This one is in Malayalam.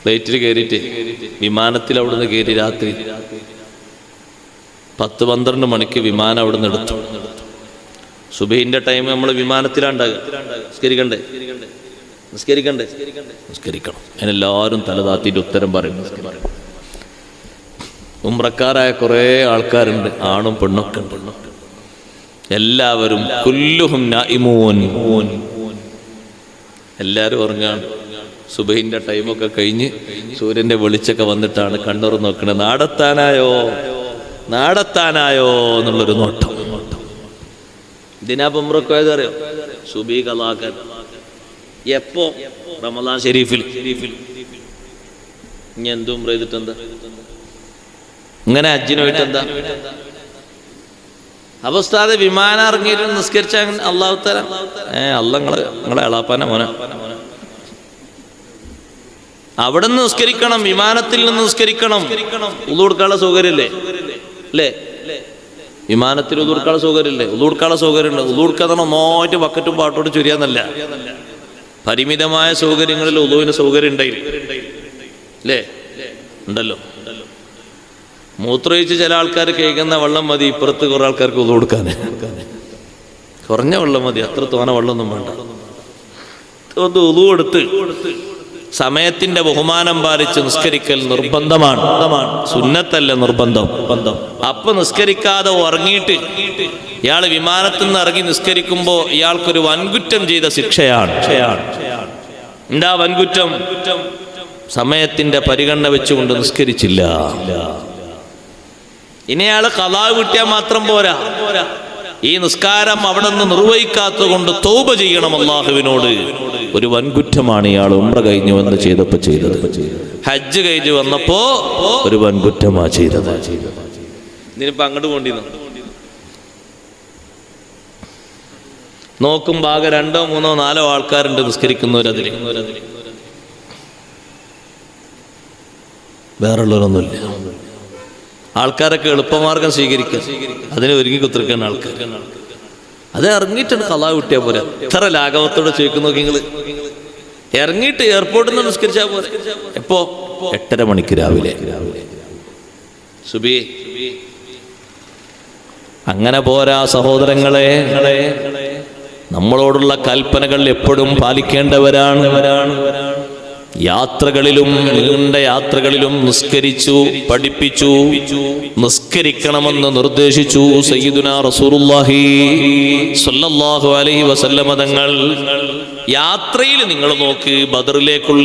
ഫ്ലൈറ്റിൽ കയറിയിട്ട് വിമാനത്തിൽ അവിടുന്ന് കയറി രാത്രി പത്ത് പന്ത്രണ്ട് മണിക്ക് വിമാനം അവിടുന്ന് എടുത്തു. സുബൈന്റെ ടൈം നമ്മൾ വിമാനത്തിലാണ്ടാകുക നിസ്കരിക്കണ്ടേ? നിസ്കരിക്കണ്ടേ? നിസ്കരിക്കണം. അതിനെല്ലാവരും തലതാത്തിന്റെ ഉത്തരം പറയും. ഉമ്രക്കാരായ കുറേ ആൾക്കാരുണ്ട് ആണും പെണ്ണൊക്കെ എല്ലാവരും കുല്ലുഹും എല്ലാവരും ഉറങ്ങാണ്. സുബൈന്റെ ടൈമൊക്കെ കഴിഞ്ഞ് സൂര്യന്റെ വെളിച്ചൊക്കെ വന്നിട്ടാണ് കണ്ണുറ നോക്കണത്. നാടത്താനായോ? നാടത്താനായോ എന്നുള്ളൊരു നോട്ടം. ഉമ്രക്കോയത് അറിയോ? സുബി കലാകൻ. എപ്പോ? റമദാൻ ഷെരീഫിൽ ഇനി എന്തും ചെയ്തിട്ടെന്താ? ഇങ്ങനെ അജ്ജിനോയിട്ട് എന്താ അവസ്ഥാതെ വിമാനം ഇറങ്ങിയിട്ട് നിസ്കരിച്ച അള്ളാഹുത്തര ഏ അല്ല നിങ്ങളെ നിങ്ങളെ എളാപ്പാന മോനെ. അവിടെ നിന്ന് നിസ്കരിക്കണം വിമാനത്തിൽ നിന്ന് നിസ്കരിക്കണം. ഉള്ളൂടുക്കാനുള്ള സൗകര്യമില്ലേ? അല്ലേ? വിമാനത്തിൽ ഉള്ളൂടുക്കാനുള്ള സൗകര്യമില്ലേ? ഉള്ളൂടുക്കാനുള്ള സൗകര്യമുണ്ട്. ഉള്ളൂടുക്കാതെ നന്നായിട്ട് ബക്കറ്റും പാട്ടോട്ട് ചുരിയാന്നല്ല. പരിമിതമായ സൗകര്യങ്ങളിൽ ഉളുവിന് സൗകര്യം ഉണ്ടായില്ല അല്ലേ? ഉണ്ടല്ലോ. മൂത്രയിച്ച് ചില ആൾക്കാർ കേൾക്കുന്ന വെള്ളം മതി ഇപ്പുറത്ത് കുറെ ആൾക്കാർക്ക് ഉതു കൊടുക്കാൻ. കുറഞ്ഞ വെള്ളം മതി അത്ര തോന വെള്ളമൊന്നും വേണ്ട. ഒന്ന് ഉതു കൊടുത്ത് സമയത്തിന്റെ ബഹുമാനം പാലിച്ച് നിസ്കരിക്കൽ നിർബന്ധമാണ്. സുന്നത്തല്ല നിർബന്ധം. അപ്പൊ നിസ്കരിക്കാതെ ഉറങ്ങിയിട്ട് ഇയാൾ വിമാനത്തിൽ നിന്ന് ഇറങ്ങി നിസ്കരിക്കുമ്പോ ഇയാൾക്കൊരു വൻകുറ്റം ചെയ്ത ശിക്ഷയാണ്. എന്താ വൻകുറ്റം? സമയത്തിന്റെ പരിഗണന വെച്ചുകൊണ്ട് നിസ്കരിച്ചില്ല. ഇനി കഥാവ് കിട്ടിയാൽ മാത്രം പോരാ. ഈ നിസ്കാരം അവിടെ നിന്ന് നിർവഹിക്കാത്തത് കൊണ്ട് തോപ ചെയ്യണം അള്ളാഹുവിനോട് ഒരു വൻകുറ്റമാണ് ഇയാൾ ഉമ്ര കഴിഞ്ഞു വന്ന് ചെയ്തപ്പോ ചെയ്തത്. ഹജ്ജ് കഴിഞ്ഞു വന്നപ്പോ ഒരു വൻകുറ്റമാ ചെയ്തത്. ഇനിയിപ്പോ അങ്ങോട്ട് കൊണ്ടിരുന്നു നോക്കുമ്പോ ആകെ രണ്ടോ മൂന്നോ നാലോ ആൾക്കാരുണ്ട് നിസ്കരിക്കുന്നവരതിൽ വേറുള്ളവരൊന്നുമില്ല. ആൾക്കാരൊക്കെ എളുപ്പമാർഗം സ്വീകരിക്കുക. അതിനെ ഒരുങ്ങി കുത്തിരിക്കുന്ന ആൾക്കാർ. അത് ഇറങ്ങിയിട്ടാണ് കലാ കിട്ടിയാൽ പോലെ. എത്ര ലാഘവത്തോടെ ചോദിക്കുന്നു നിങ്ങൾ ഇറങ്ങിയിട്ട് എയർപോർട്ടിൽ നിന്ന് നിസ്കരിച്ചാൽ പോലെ എപ്പോ? എട്ടര മണിക്ക് രാവിലെ. സുബി അങ്ങനെ പോരാ സഹോദരങ്ങളെ. നമ്മളോടുള്ള കൽപ്പനകൾ എപ്പോഴും പാലിക്കേണ്ടവരാണ്. യാത്രകളിലും നീണ്ട യാത്രകളിലും നിസ്കരിച്ചു പഠിപ്പിച്ചു നിസ്കരിക്കണമെന്ന് നിർദ്ദേശിച്ചു സയ്യിദുന റസൂലുള്ളാഹി സ്വല്ലല്ലാഹു അലൈഹി വസല്ലമ തങ്ങൾ. യാത്രയിൽ നിങ്ങൾ നോക്ക് ബദറിലേക്കുള്ള